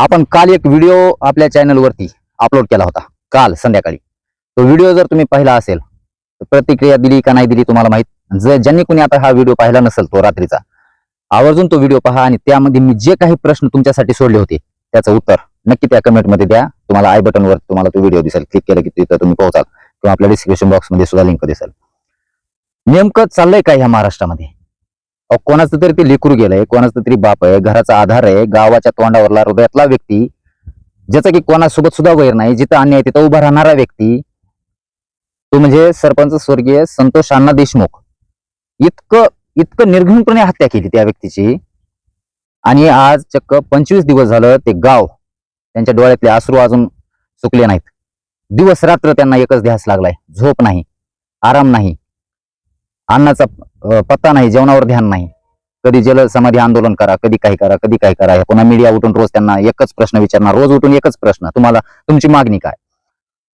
आपण काल एक व्हिडिओ आपल्या चॅनलवरती अपलोड केला होता. काल संध्याकाळी. तो व्हिडिओ जर तुम्ही पाहिला असेल तर प्रतिक्रिया दिली का नाही दिली तुम्हाला माहीत? जर ज्यांनी कोणी आता हा व्हिडिओ पाहिला नसेल तो रात्रीचा आवर्जून तो व्हिडिओ पहा आणि त्यामध्ये मी जे काही प्रश्न तुमच्यासाठी सोडले होते त्याचं उत्तर नक्की त्या कमेंटमध्ये द्या. तुम्हाला आय बटनवर तुम्हाला तो व्हिडिओ दिसेल. क्लिक केलं की तिथं तुम्ही पोहोचाल. किंवा आपल्या डिस्क्रिप्शन बॉक्समध्ये सुद्धा लिंक दिसेल. नेमकं चाललंय काय ह्या महाराष्ट्रामध्ये? कोणाचं तरी ते लेकरू गेलंय कोणाचं तरी बाप आहे घराचा आधार आहे गावाच्या तोंडावरला हृदयातला व्यक्ती ज्याचा की कोणासोबत सुद्धा वैर नाही जिथं अन्याय तिथं उभा राहणारा व्यक्ती तो म्हणजे सरपंच स्वर्गीय संतोष अण्णा देशमुख. इतकं इतकं निर्घृणपणे हत्या केली त्या व्यक्तीची? आणि आज चक्क पंचवीस दिवस झालं ते गाव त्यांच्या डोळ्यातले आसरू अजून सुकले नाहीत. दिवस रात्र त्यांना एकच ध्यास लागलाय झोप नाही आराम नाही. अन्नाचा पत्ता नाही जेवणावर ध्यान नाही. कधी जल समाधी आंदोलन करा कधी काही करा कधी काही करा. पुन्हा मीडिया उठून रोज त्यांना एकच प्रश्न विचारणार रोज उठून एकच प्रश्न. तुम्हाला तुमची मागणी काय?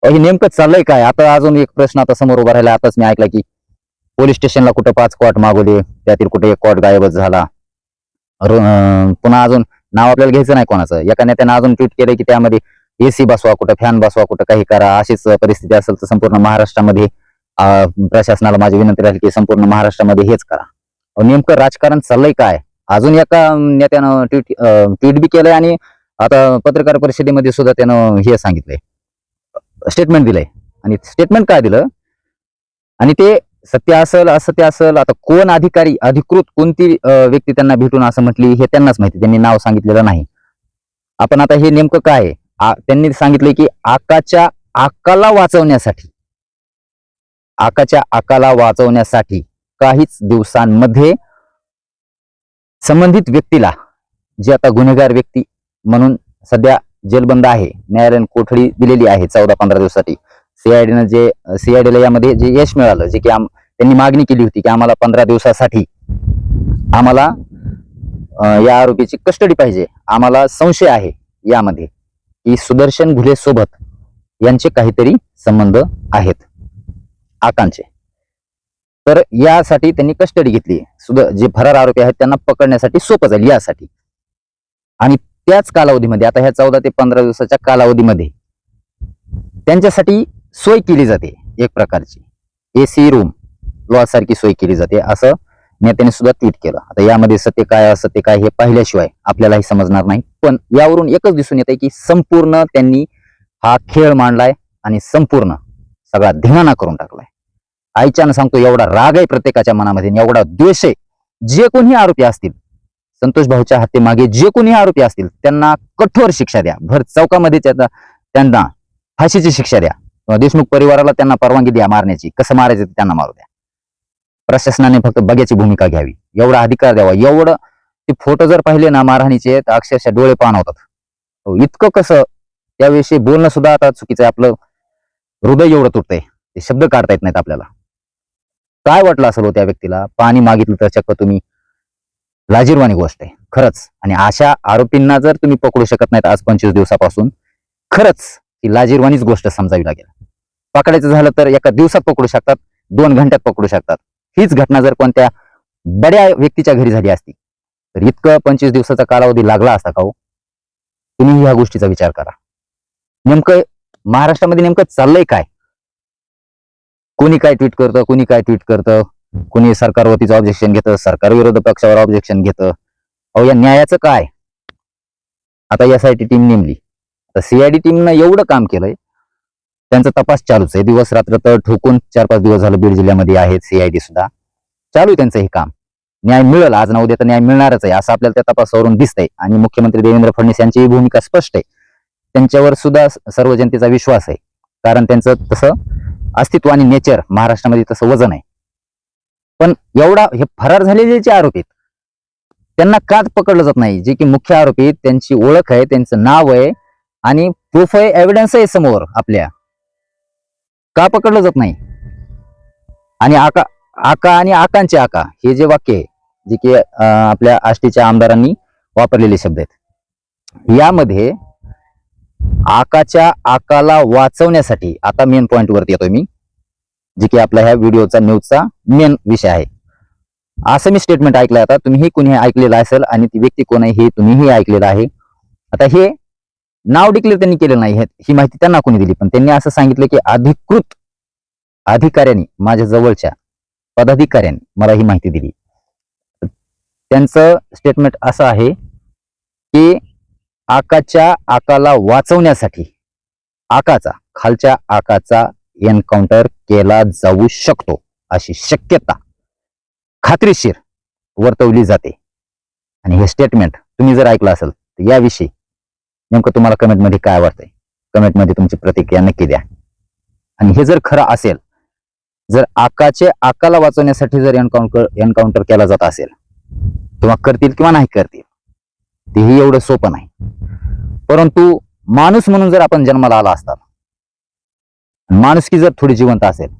हे नेमकं चाललंय काय? आता अजून एक प्रश्न आता समोर उभा राहिला. आताच मी ऐकला की पोलीस स्टेशनला कुठं पाच कॉट मागवले त्यातील कुठे एक कॉट गायबच झाला. अं, पुन्हा अजून नाव आपल्याला घ्यायचं नाही कोणाचं. एका नेत्यानं अजून ट्विट केलं की त्यामध्ये एसी बसवा कुठं फॅन बसवा कुठं काही करा. अशीच परिस्थिती असेल तर संपूर्ण महाराष्ट्रामध्ये प्रशासनाला माझी विनंती राहील की संपूर्ण महाराष्ट्रामध्ये हेच करा. नेमकं राजकारण चाललंय काय? अजून एका नेत्यानं ट्विट ट्विट बी केलंय आणि आता पत्रकार परिषदेमध्ये सुद्धा त्यानं हे सांगितलंय. स्टेटमेंट दिलंय. आणि स्टेटमेंट काय दिलं? आणि ते सत्य असेल असत्य असेल आता कोण अधिकारी अधिकृत कोणती व्यक्ती त्यांना भेटून असं म्हटली हे त्यांनाच माहिती त्यांनी नाव सांगितलेलं नाही. आपण आता हे नेमकं काय आहे? त्यांनी सांगितलंय की आकाच्या आकाला वाचवण्यासाठी आकाच्या आकाला वाचवण्यासाठी काहीच दिवसांमध्ये संबंधित व्यक्तीला जे आता गुन्हेगार व्यक्ती म्हणून सध्या जेलबंद आहे न्यायालयीन कोठडी दिलेली आहे चौदा पंधरा दिवसासाठी सीआयडीनं जे सीआयडीला यामध्ये जे यश मिळालं जे की आम- त्यांनी मागणी केली होती की आम्हाला पंधरा दिवसासाठी आम्हाला या आरोपीची कस्टडी पाहिजे. आम्हाला संशय आहे यामध्ये की सुदर्शन घुले सोबत यांचे काहीतरी संबंध आहेत. आकांचे. तर यासाठी त्यांनी कस्टडी घेतली. सुद्धा जे फरार आरोपी आहेत त्यांना पकडण्यासाठी सोपं जाईल यासाठी. आणि त्याच कालावधीमध्ये आता ह्या चौदा ते पंधरा दिवसाच्या कालावधीमध्ये त्यांच्यासाठी सोय केली जाते एक प्रकारची. एसी रूम लॉसारखी सोय केली जाते. असं नेत्याने सुद्धा ट्विट केलं. आता यामध्ये सत्य काय असत्य काय हे पाहिल्याशिवाय आपल्यालाही समजणार नाही. पण यावरून एकच दिसून येते की संपूर्ण त्यांनी हा खेळ मांडलाय आणि संपूर्ण सगळा धिंगाणा करून टाकलाय. आईच्यानं सांगतो एवढा राग आहे प्रत्येकाच्या मनामध्ये एवढा द्वेष आहे. जे कोणी आरोपी असतील संतोष भाऊच्या हत्येमागे जे कोणी आरोपी असतील त्यांना कठोर शिक्षा द्या. भर चौकामध्ये त्याचा- त्यांना फाशीची शिक्षा द्या. किंवा देशमुख परिवाराला त्यांना परवानगी द्या मारण्याची. कसं मारायचं त्यांना मारू द्या. प्रशासनाने फक्त बघ्याची भूमिका घ्यावी. एवढा अधिकार द्यावा. एवढं ते फोटो जर पाहिले ना मारहाणीचे तर अक्षरशः डोळे पान होतात. हो, इतकं कसं त्याविषयी बोलणं सुद्धा आता चुकीचं आहे. आपलं हृदय एवढं तुटतंय. ते शब्द काढता येत नाहीत आपल्याला. काय वाटलं असेल हो त्या व्यक्तीला? पाणी मागितलं तर चक्क तुम्ही? लाजीरवाणी गोष्ट आहे. खरंच. आणि अशा आरोपींना जर तुम्ही पकडू शकत नाहीत आज पंचवीस दिवसापासून खरंच ही लाजीरवाणीच गोष्ट समजावी लागेल. पकडायचं झालं तर एका दिवसात पकडू शकतात दोन घंट्यात पकडू शकतात. हीच घटना जर कोणत्या बड्या व्यक्तीच्या घरी झाली असती तर इतकं पंचवीस दिवसाचा कालावधी लागला असता का हो? तुम्ही ह्या गोष्टीचा विचार करा. नेमकं महाराष्ट्रामध्ये नेमकं चाललंय काय? कोणी काय ट्विट करतं कोणी काय ट्विट करतं कोणी सरकारवरतीच ऑब्जेक्शन घेतं सरकार विरोधी पक्षावर ऑब्जेक्शन घेतं. अहो या न्यायाचं काय? आता एस आय टी टीम नेमली. तर सीआयडी टीमनं एवढं काम केलंय. त्यांचा तपास चालूच आहे. दिवस रात्र तर ठोकून चार पाच दिवस झालं बीड जिल्ह्यामध्ये आहेत सीआयडी सुद्धा. चालू आहे त्यांचं हे काम. न्याय मिळेल. आज ना उद्या तर न्याय मिळणारच आहे. असं आपल्याला त्या तपासावरून दिसतंय. आणि मुख्यमंत्री देवेंद्र फडणवीस यांची ही भूमिका स्पष्ट आहे. त्यांच्यावर सुद्धा सर्व जनतेचा विश्वास आहे. कारण त्यांचं तसं अस्तित्व आणि नेचर महाराष्ट्रामध्ये तसं वजन आहे. पण एवढा हे फरार झालेले जे आरोपी आहेत त्यांना का पकडलं जात नाही. जे की मुख्य आरोपी आहेत, त्यांची ओळख आहे त्यांचं नाव आहे आणि प्रूफ आहे एव्हिडन्स आहे समोर आपल्या. का पकडलं जात नाही? आणि आका आका आणि आकांचे आका हे जे वाक्य आहे जे की आपल्या आष्टीच्या आमदारांनी वापरलेले शब्द आहेत. यामध्ये आकाच्या आकाला वाचवण्यासाठी आता मेन पॉइंट वरती येतोय मी जे की आपल्या ह्या व्हिडिओचा न्यूजचा मेन विषय आहे. असं मी स्टेटमेंट ऐकलं आता तुम्हीही कुणी ऐकलेलं असेल आणि ती व्यक्ती कोण आहे हे तुम्हीही ऐकलेलं आहे. आता हे नाव डिक्लेअर त्यांनी केलेलं नाही ही माहिती त्यांना कोणी दिली पण त्यांनी असं सांगितलं की अधिकृत अधिकाऱ्यांनी माझ्या जवळच्या पदाधिकाऱ्यांनी मला ही माहिती दिली. त्यांचं स्टेटमेंट असं आहे की आकाच्या आकाला वाचवण्यासाठी आकाचा खालच्या आकाचा एन्काउंटर केला जाऊ शकतो अशी शक्यता खात्रीशीर वर्तवली जाते. आणि हे स्टेटमेंट तुम्ही जर ऐकलं असेल तर याविषयी नेमकं तुम्हाला कमेंटमध्ये काय वाटतंय? कमेंटमध्ये तुमची प्रतिक्रिया नक्की द्या. आणि हे जर खरं असेल जर आकाचे आकाला वाचवण्यासाठी जर एन्काउंटर एन्काउंटर केला जात असेल किंवा करतील किंवा नाही करतील? तेही एवढं सोपं नाही. परंतु माणूस म्हणून जर आपण जन्माला आला असता माणुसकी जर थोडी जिवंत असेल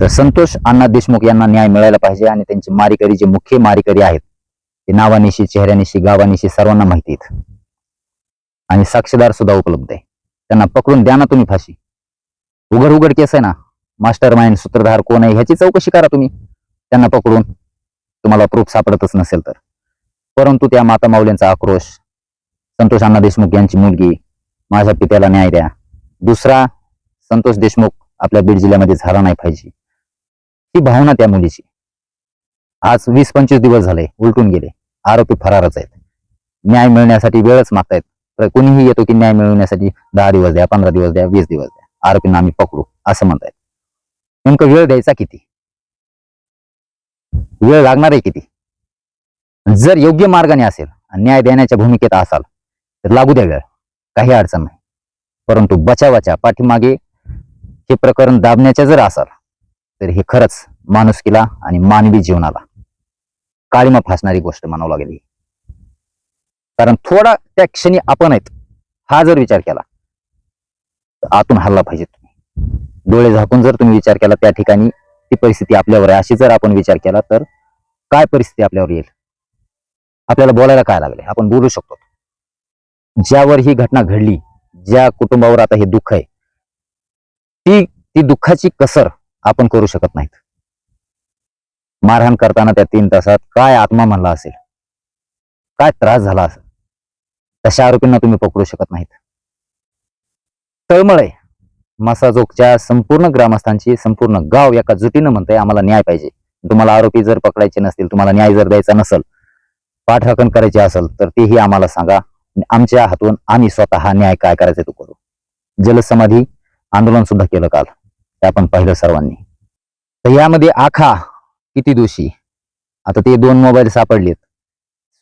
तर संतोष अण्णा देशमुख यांना न्याय मिळायला पाहिजे आणि त्यांची मारेकरी जे मुख्य मारेकरी आहेत ते नावानिशी चेहऱ्यानिशी गावानिशी सर्वांना माहिती आहेत. आणि साक्षीदार सुद्धा उपलब्ध आहे. त्यांना पकडून द्या ना तुम्ही फाशी. उघड उघड केस आहे ना. मास्टर माइंड सूत्रधार कोण आहे ह्याची चौकशी करा तुम्ही. त्यांना पकडून तुम्हाला प्रूफ सापडतच नसेल तर. परंतु त्या माता माऊल्यांचा आक्रोश संतोष अण्णा देशमुख यांची मुलगी माझ्या पित्याला न्याय द्या. दुसरा संतोष देशमुख आपल्या बीड जिल्ह्यामध्ये झाला नाही पाहिजे. ही भावना त्या मुलीची. आज वीस पंचवीस दिवस झाले उलटून गेले. आरोपी फरारच आहेत. न्याय मिळण्यासाठी वेळच मागतायत. तर कुणीही येतो की न्याय मिळवण्यासाठी दहा दिवस द्या पंधरा दिवस द्या वीस दिवस द्या. आरोपींना आम्ही पकडू असं म्हणतायत. नेमकं वेळ द्यायचा किती? वेळ लागणार आहे किती? जर योग्य मार्गाने असेल आणि न्याय देण्याच्या भूमिकेत असाल तर लागू द्या वेळ. काही अडचण नाही. परंतु बचावाच्या पाठीमागे हे प्रकरण दाबण्याच्या जर असाल तर हे खरंच माणुसकीला आणि मानवी जीवनाला काळीमा फासणारी गोष्ट म्हणावं लागेल कारण थोडा त्या क्षणी आपण आहेत हा जर विचार केला तर आतून हल्ला पाहिजे तुम्ही. डोळे झाकून जर तुम्ही विचार केला त्या ठिकाणी ती परिस्थिती आपल्यावर आहे अशी जर आपण विचार केला तर काय परिस्थिती आपल्यावर येईल? आपल्याला बोलायला काय लागले? आपण बोलू शकतो. ज्यावर ही घटना घडली ज्या कुटुंबावर आता हे दुःख आहे ती ती दुःखाची कसर आपण करू शकत नाहीत. मारहाण करताना त्या तीन तासात काय आत्मा म्हणला असेल? काय त्रास झाला असेल? तशा आरोपींना तुम्ही पकडू शकत नाहीत. तळमळ आहे. मसाजोगच्या संपूर्ण ग्रामस्थांची संपूर्ण गाव एका जुटीनं म्हणतंय आम्हाला न्याय पाहिजे. तुम्हाला आरोपी जर पकडायचे नसतील तुम्हाला न्याय जर द्यायचा नसेल पाठराखण करायची असेल तर तेही आम्हाला सांगा. आमच्या हातून आम्ही स्वतः न्याय काय करायचं तो करू. जलसमाधी आंदोलन सुद्धा केलं काल. ते आपण पाहिलं सर्वांनी. तर यामध्ये आखा किती दोषी. आता ते दोन मोबाईल सापडलेत.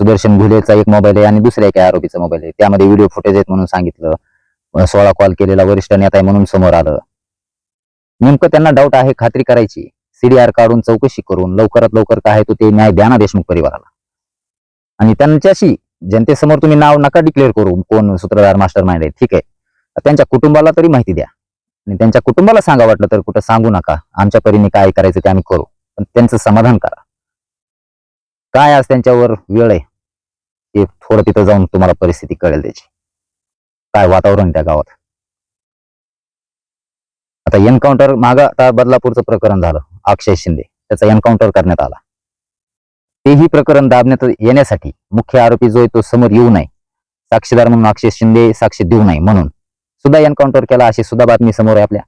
सुदर्शन घुलेचा एक मोबाईल आहे आणि दुसऱ्या एका आरोपीचा मोबाईल आहे. त्यामध्ये व्हिडिओ फुटेज आहेत म्हणून सांगितलं. सोळा कॉल केलेला वरिष्ठ नेता आहे म्हणून समोर आलं. नेमकं त्यांना डाऊट आहे खात्री करायची. सीडीआर काढून चौकशी करून लवकरात लवकर काय आहे तो ते न्याय द्या ना देशमुख परिवाराला. आणि त्यांच्याशी जनतेसमोर तुम्ही नाव नका डिक्लेअर करू कोण सूत्रधार मास्टर माइंड आहे ठीक आहे. त्यांच्या कुटुंबाला तरी माहिती द्या. आणि त्यांच्या कुटुंबाला सांगा वाटलं तर कुठं सांगू नका. आमच्या परीने काय करायचं ते आम्ही करू. पण त्यांचं समाधान करा. काय आज त्यांच्यावर वेळ आहे? ते थोडं तिथं जाऊन तुम्हाला परिस्थिती कळेल त्याची. काय वातावरण त्या गावात? आता एन्काउंटर मागा आता बदलापूरचं प्रकरण झालं. अक्षय शिंदे. त्याचा एन्काउंटर करण्यात आला. तेही प्रकरण दाबण्यात येण्यासाठी मुख्य आरोपी जो आहे तो समोर येऊ नये. साक्षीदार म्हणून अक्षय शिंदे साक्षी देऊ नये म्हणून. सुद्धा एन्काउंटर केला अशी सुद्धा बातमी समोर आहे आपल्या.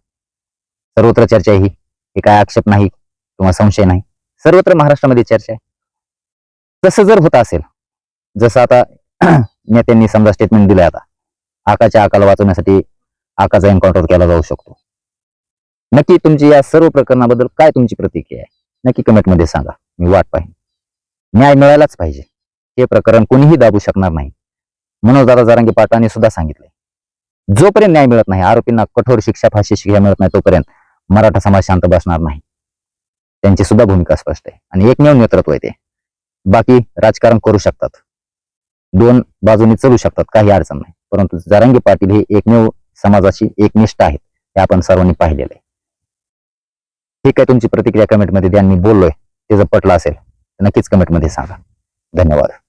सर्वत्र चर्चा आहे ही. हे काय आक्षेप नाही किंवा संशय नाही. सर्वत्र महाराष्ट्रामध्ये चर्चा आहे. तसं जर होत असेल जसं आता नेत्यांनी समजा स्टेटमेंट दिलं आता. आकाच्या आकाला वाचवण्यासाठी आकाचा एन्काउंटर केला जाऊ शकतो. नक्की तुमची या सर्व प्रकरणाबद्दल काय तुमची प्रतिक्रिया आहे? नक्की कमेंटमध्ये सांगा. मी वाट पाहिजे न्याय मिळायलाच पाहिजे. हे प्रकरण कोणीही दाबू शकणार नाही. म्हणून दादा जारंगी पाटलांनी सुद्धा सांगितलंय. जोपर्यंत न्याय मिळत नाही आरोपींना कठोर शिक्षा फाशी शिक्षा मिळत नाही तोपर्यंत मराठा समाज शांत बसणार नाही. त्यांची सुद्धा भूमिका स्पष्ट आहे आणि एकमेव नेतृत्व आहे ते. बाकी राजकारण करू शकतात. दोन बाजूनी चलू शकतात काही अडचण नाही. परंतु जारंगी पाटील हे एकमेव समाजाशी एकनिष्ठ आहेत हे आपण सर्वांनी पाहिलेलं आहे. ठीक आहे तुमची प्रतिक्रिया कमेंटमध्ये द्या मी बोललोय ते जर पटलं असेल. नक्कीच कमेंटमध्ये सांगा. धन्यवाद.